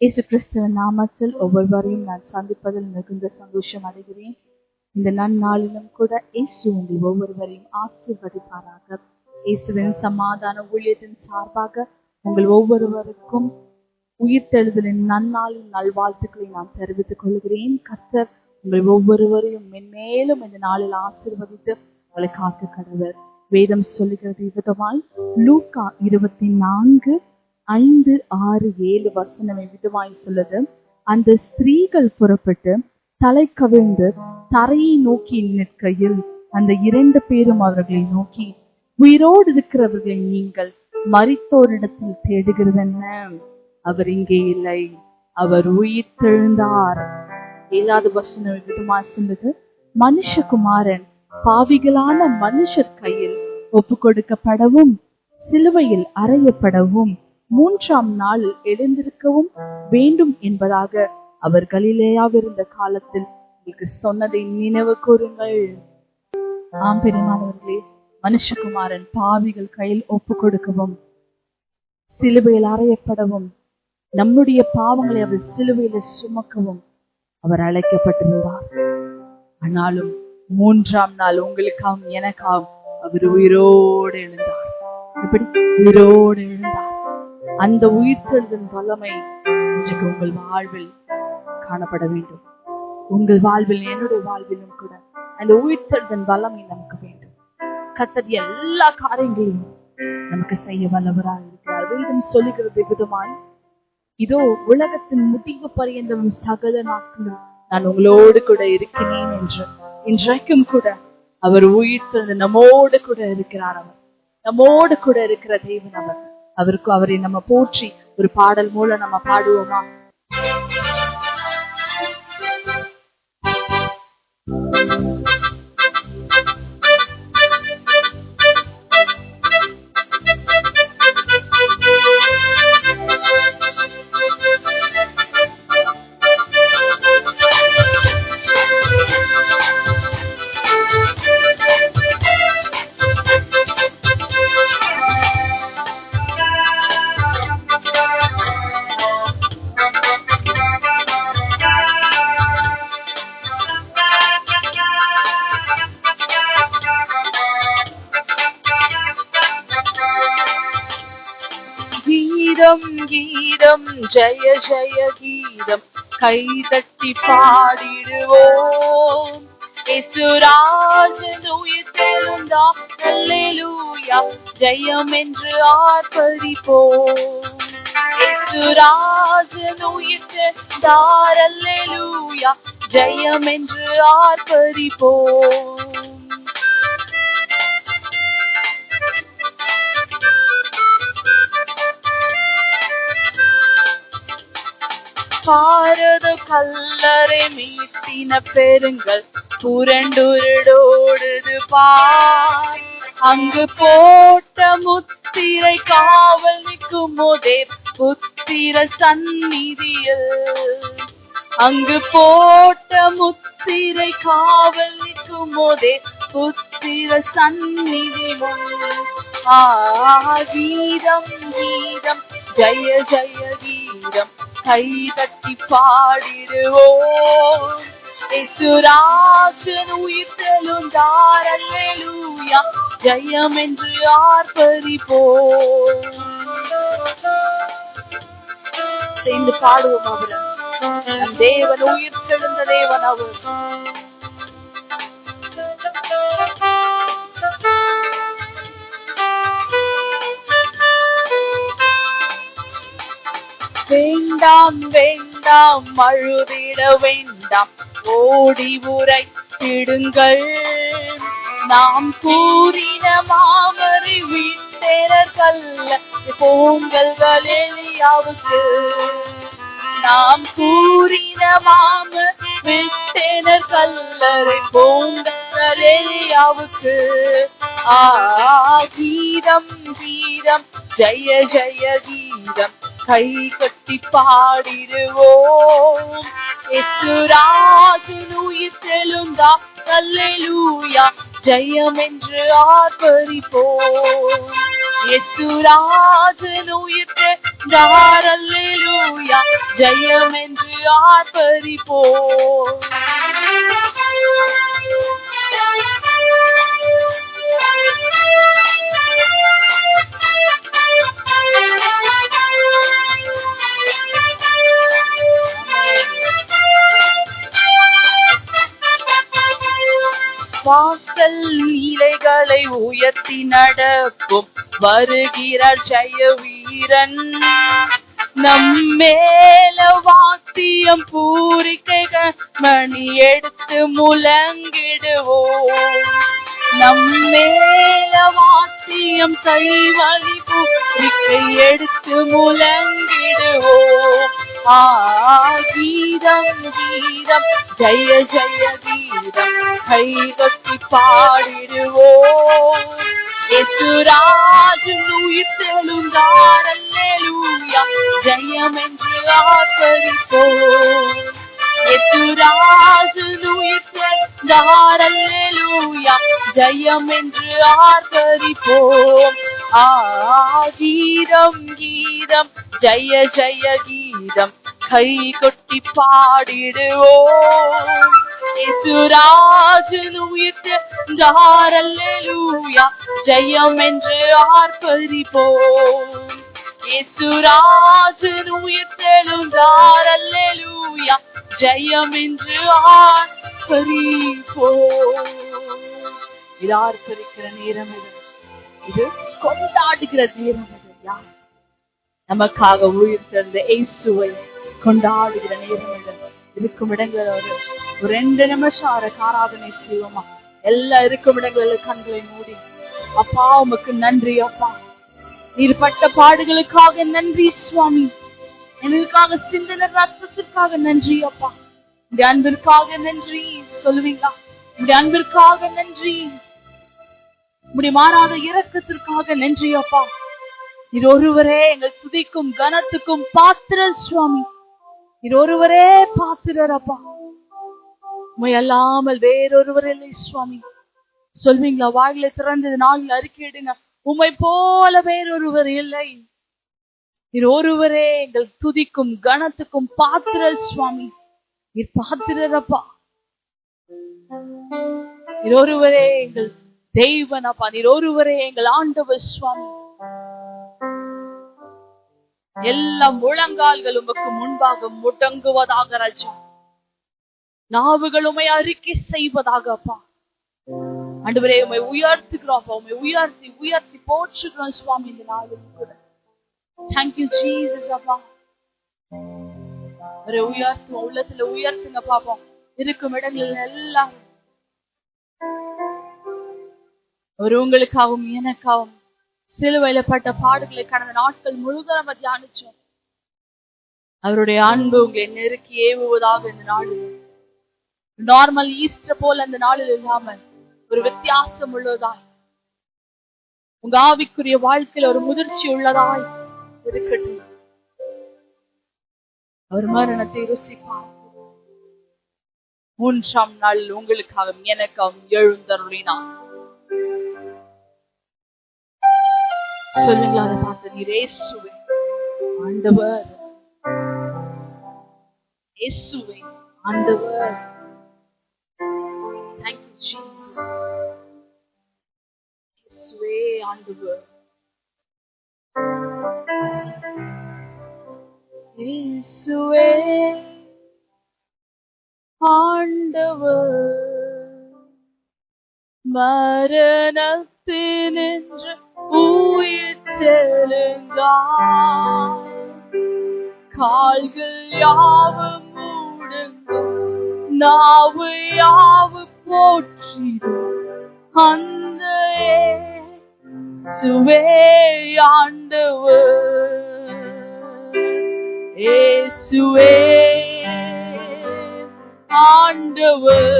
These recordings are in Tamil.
இயேசு கிறிஸ்துவின் நாமத்தில் ஒவ்வொருவரையும் நான் சந்திப்பதில் மிகுந்த சந்தோஷம் அடைகிறேன். இந்த நன்னாளிலும் கூட இயேசு உங்கள் ஒவ்வொருவரையும் ஆசீர்வதிப்பாராக. இயேசுவின் சமாதான ஊழியத்தின் சார்பாக உங்கள் ஒவ்வொருவருக்கும் உயிர்த்தெழுதலின் நன்னாளின் நல்வாழ்த்துக்களை நான் தெரிவித்துக் கொள்கிறேன். கர்த்தர் உங்கள் ஒவ்வொருவரையும் மென்மேலும் இந்த நாளில் ஆசீர்வதித்து உங்களை காக்க கடவர். வேதம் சொல்லுகிறது விதமாய் லூக்கா இருபத்தி நான்கு ஐந்து ஆறு ஏழு வசனமே விதமாய் சொல்லுது. அந்த ஸ்திரீகள் புறப்பட்டு தலை கவிழ்ந்து தரையை நோக்கி நிற்கையில் அந்த இரண்டு பேரும் அவர்களை நோக்கி உயிரோடு இருக்கிறவர்களை நீங்கள் மறித்தோரிடத்தில் தேடுகிறது என்ன அவர் இங்கே இல்லை. அவர் உயிர் தெழுந்தார். ஏழாவது வசனம் விதமா சொல்லுது. மனுஷகுமாரன் பாவிகளான மனுஷர் கையில் ஒப்பு கொடுக்கப்படவும் சிலுவையில் அறையப்படவும் மூன்றாம் நாளில் எழுந்திருக்கவும் வேண்டும் என்பதாக அவர் கலிலேயாவிருந்த காலத்தில் உங்களுக்கு சொன்னதை நினைவு கூறுங்கள். ஆம் பெருமானவர்களே மனுஷகுமாரன் பாவிகள் கையில் ஒப்பு கொடுக்கவும் சிலுவையில் அறையப்படவும் நம்முடைய பாவங்களை அவர் சிலுவையில சுமக்கவும் அவர் அழைக்கப்பட்டிருந்தார். ஆனாலும் மூன்றாம் நாள் உங்களுக்காகவும் எனக்காகவும் அவர் உயிரோடு எழுந்தார். இப்படி உயிரோடு எழுந்தார். அந்த உயிர்த்தெழுதல் வல்லமை இன்றைக்கு உங்கள் வாழ்வில் காணப்பட வேண்டும். உங்கள் வாழ்வில் என்னுடைய வாழ்விலும் கூட அந்த உயிர்த்தெழுதல் வல்லமை நமக்கு வேண்டும். கத்தர் எல்லா காரியங்களையும் நமக்கு செய்ய வல்லவராக இருக்கிறார். வேதம் சொல்லுகிறது விதமாய் இதோ உலகத்தின் முடிவு பரியந்தம் சகல நாட்களும் நான் உங்களோடு கூட இருக்கிறேன் என்று. இன்றைக்கும் கூட அவர் உயிர்த்தது நம்மோடு கூட இருக்கிறார் அவர். நம்மோடு கூட இருக்கிற தெய்வன் அவர். அவருக்கு அவரை நம்ம போற்றி ஒரு பாடல் மூலம் நம்ம பாடுவோமா? கீதம் கீதம் ஜெய ஜெய கீதம். கைதட்டி பாடிடுவோம். இசுராஜன் உயிர்த்தெழுந்தார் அல்லேலூயா. ஜெயம் என்று ஆர்ப்பரிப்போம். இசுராஜன் உயிர்த்தெழுந்தார் அல்லேலூயா. ஜெயம் என்று ஆர்ப்பரிப்போம். பாரத கல்லறை மீட்டின பெருங்கள் புரண்டுருடோடுது பார் அங்கு போட்ட முத்திரை காவல் நிற்கும் போதே புத்திர சந்நிதியில். அங்கு போட்ட முத்திரை காவல் நிற்கும் போதே புத்திர சந்நிதி ஆ கீதம் கீதம் ஜய ஜய கீதம். கை தட்டி பாடிடுவோம் இசுராஜன் உயிர்த்தெழுந்தார் அல்லேலூயா. ஜெயம் என்று ஆர்ப்பரிப்போம். சேர்ந்து பாடுவோம் அவர். நம் தேவன் உயிர்த்தெழுந்த தேவன் அவர். வேண்டாம் வேண்டாம் அழுதிட வேண்டாம். ஓடி உரைத்திடுங்கள். நாம் கூறின மாமரி வீட்டேரர்கள்ல பொங்கல்கள் எலியாவுக்கு நாம் கூறின மாம விட்டேனர் கல்லறை பொங்கல் எலியாவுக்கு ஆ கீதம் கீதம் ஜெய ஜெய கீதம். கை கட்டி பாடிடுவோம் எசுராஜன் உயிர் தெலுந்தா அல்லேலூயா ஜெயம் என்று ஆர்ப்பரிப்போம். யேசுராஜன் உயிர்த்து தாரல்லேலூயா ஜெயம் என்று ஆர்ப்பரிப்போம். வாசல் நிலைகளை உயர்த்தி நடக்கும். வருகிறார் ஜெய வீரன் நம்மேல வாத்தியம் பூரிக்கைகள் மணி எடுத்து முழங்கிடுவோம். நம்மேல வாத்தியம் கைவழி பூரிக்கை எடுத்து முழங்கிடுவோம். ஆ கீதம் கீதம் ஜெய ஜெய கீதம் கை கொத்தி பாடிடுவோம். எசுராஜன் உயிர் தெழுந்தார் ஜெயம் என்று ஆர்ப்பரிப்போம். எசுராஜன் உயிர் தெழுந்தார் ஜெயம் என்று ஆர்ப்பரிப்போம். ஆ கீதம் கீதம் ஜெய ஜெய கீதம் கீதம் கை கொட்டி பாடிடுவோம். இசுராஜன் உயிர்த்து தாரல்லேலூயா ஜெயம் என்று ஆர்ப்பரிப்போம் இசுராஜன் உயிர்த்தெழும் தாரல்லேலூயா ஜெயம் என்று ஆர்ப்பரிப்போம் இது ஆர்ப்பரிக்கிற நேரம் இது இது கொண்டாடுகிற நேரம் இது யார் நமக்காக உயிர் தந்த இயேசுவை கொண்டாடுகிற நேரம் இருக்கும் இடங்கள் ஒரு ரெண்டு நிமிஷம் அவரை ஆராதனை செய்வோமா? எல்லா இருக்கும் இடங்களில் கண்களை மூடி அப்பா உமக்கு நன்றி அப்பா. நீர் பட்ட பாடுகளுக்காக நன்றி சுவாமி. எங்களுக்காக சிந்தன ரத்தத்திற்காக நன்றி அப்பா. இந்த அன்பிற்காக நன்றி சொல்லுவீங்களா? இந்த அன்பிற்காக நன்றி. உடைய மாறாத இறக்கத்திற்காக நன்றி அப்பா. நீர் ஒருவரே எங்கள் துதிக்கும் கனத்துக்கும் பாத்திர சுவாமி. இது ஒருவரே பாத்திரர் அப்பா. உண்மை அல்லாமல் வேறொருவர் இல்லை சுவாமி. சொல்வீங்களா? வாயில திறந்தது நாளில் அறிக்கையிடுங்க. உம்மை போல வேறொருவர் இல்லை. நீர் ஒருவரே எங்கள் துதிக்கும் கனத்துக்கும் பாத்திர சுவாமி. நீர் பாத்திரர் இது ஒருவரே எங்கள் தெய்வனப்பா நீர் ஒருவரே எங்கள் ஆண்டவர் சுவாமி. எல்லா முழங்கால்கள் உமக்கு முன்பாக முடங்குவதாக ராஜா. நாவுகள் உமை அறிக்கை செய்வதாக அப்பா. அன்றுவரே உமை உயர்த்துக்கிறோம் அப்பா. உமை உயர்த்தி உயர்த்தி போற்றுகிறோம் சுவாமி இந்த நாளும் கூட. தேங்க்யூ ஜீசஸ் அப்பா. ஒரு உயர்த்துவோம் உள்ளத்துல உயர்த்துங்க பாப்போம் இருக்கும் இடங்கள் எல்லாம் ஒரு உங்களுக்காகவும் எனக்காகவும் சிலுவையில பட்ட பாடுகளை கடந்த நாட்கள் முழுக்க நம்ம தியானிச்சோம். அவருடைய அன்பு உங்களை நெருக்கி ஏவுவதாக இந்த நாளில். நார்மல் ஈஸ்டர் போல் அந்த நாளில் இல்லாமல் ஒரு வித்தியாசம் உள்ளதாய். உங்க ஆவிக்குரிய வாழ்க்கையில ஒரு முதிர்ச்சி உள்ளதாய் இருக்கட்டும். அவர் மரணத்தை ருசிப்பார். மூன்றாம் நாள் உங்களுக்காகவும் எனக்காகவும் எழுந்தருளினார். சொல்லுங்களா அதை பார்த்து நீர் இயேசுவே ஆண்டவர். இயேசுவே ஆண்டவர். Thank you, Jesus. இயேசுவே ஆண்டவர். இயேசுவே ஆண்டவர். மரணத்தினின்று உயிர் தெழுந்தார் கால்கள் யாவும் மூடுங்கள் நாவு யாவு போற்றிடும் அந்த சுவேயாண்டவர் ஏசுவே ஆண்டவர்.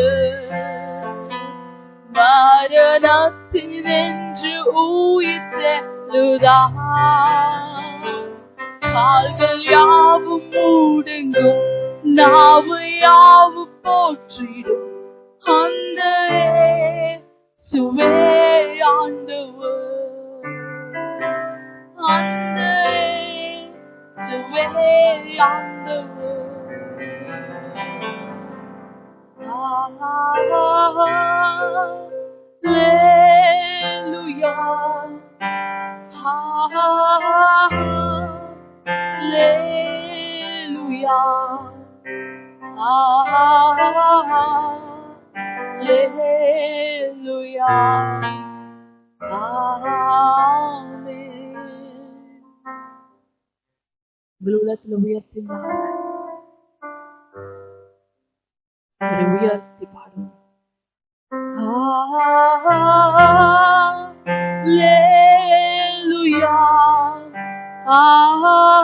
மரணத்தை தின்று ஊயித்தெழுதா கால்கள் யாவும் மூடுங்கும் நாவு யாவு போற்றிடும். அந்த சுவே ஆண்டவர் அந்த சுவே ஆண்டவர் ஆஹா. Hallelujah. Hallelujah. Hallelujah. Amen. Belulat lumuyat si Mama. Lumuyat si Hallelujah. Hallelujah.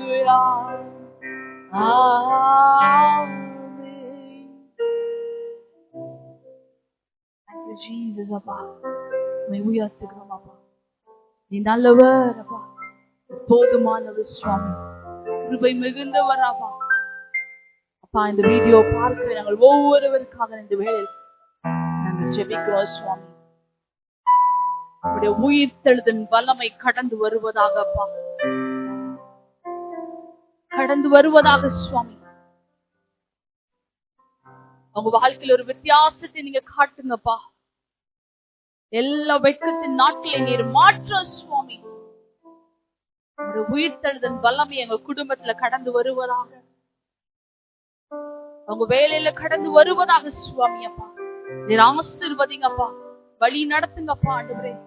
Hallelujah. Amen. Thank you, Jesus, அப்பா உம்மை உயர்த்துகிறோம் அப்பா நீ நல்லவர் அப்பா போதுமானவர் சுவாமி கிருபை மிகுந்தவராவா. அப்பா இந்த வீடியோ பார்க்கிற நாங்கள் ஒவ்வொருவருக்காக இந்த வேளையில் நாங்கள் ஜெபிக்கிறோம் சுவாமி. உடைய உயிர்த்தெழுதன் வல்லமை கடந்து வருவதாக அப்பா. கடந்து வருவதாக சுவாமி. அவங்க வாழ்க்கையில ஒரு வித்தியாசத்தை நீங்க காட்டுங்கப்பா எல்லா வெட்கத்தின் நாட்களை நீர் மாற்ற சுவாமி. ஒரு உயிர்த்தெழுதன் வல்லமை எங்க குடும்பத்துல கடந்து வருவதாக. அவங்க வேலையில கடந்து வருவதாக சுவாமி அப்பா. நீர் ஆசிர்வதிங்கப்பா. வழி நடத்துங்கப்பா ஆண்டவரே.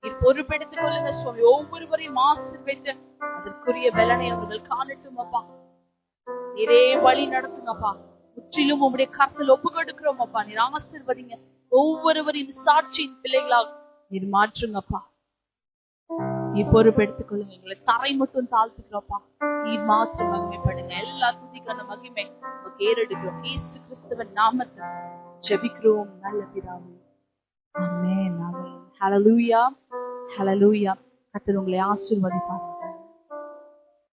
நீர் பொறுப்பெடுத்துக் கொள்ளுங்க சுவாமி. ஒவ்வொருவரையும் ஆசிர்வைத்து அதற்குரிய பலனை அவர்கள் காணட்டும் அப்பா. நீரே வழி நடத்துங்கப்பா. முற்றிலும் உங்களுடைய கருத்தில் ஒப்பு கொடுக்கிறோம் அப்பா. நீர் ஆசிர்வதிங்க. ஒவ்வொருவரின் சாட்சியின் பிள்ளைகளாக நீர் மாற்றுங்கப்பா. நீ பொறுப்பெடுத்துக் எடுத்துக்கொள்ளுங்க எங்களை தரை மட்டும் தாழ்த்துக்கிறோப்பா நீர் மாற்றம் மகிமைப்படுங்க. எல்லா துதிக்கான மகிமை உமக்கு ஏறெடுக்கிறோம். ஏசு கிறிஸ்துவன் நாமத்தை ஜெபிக்கிறோம். நல்ல பிதாவே. ஆமென். ஆமென். ஹalleluya ஹalleluya கர்த்தர் உங்களை ஆசீர்வதிப்பார்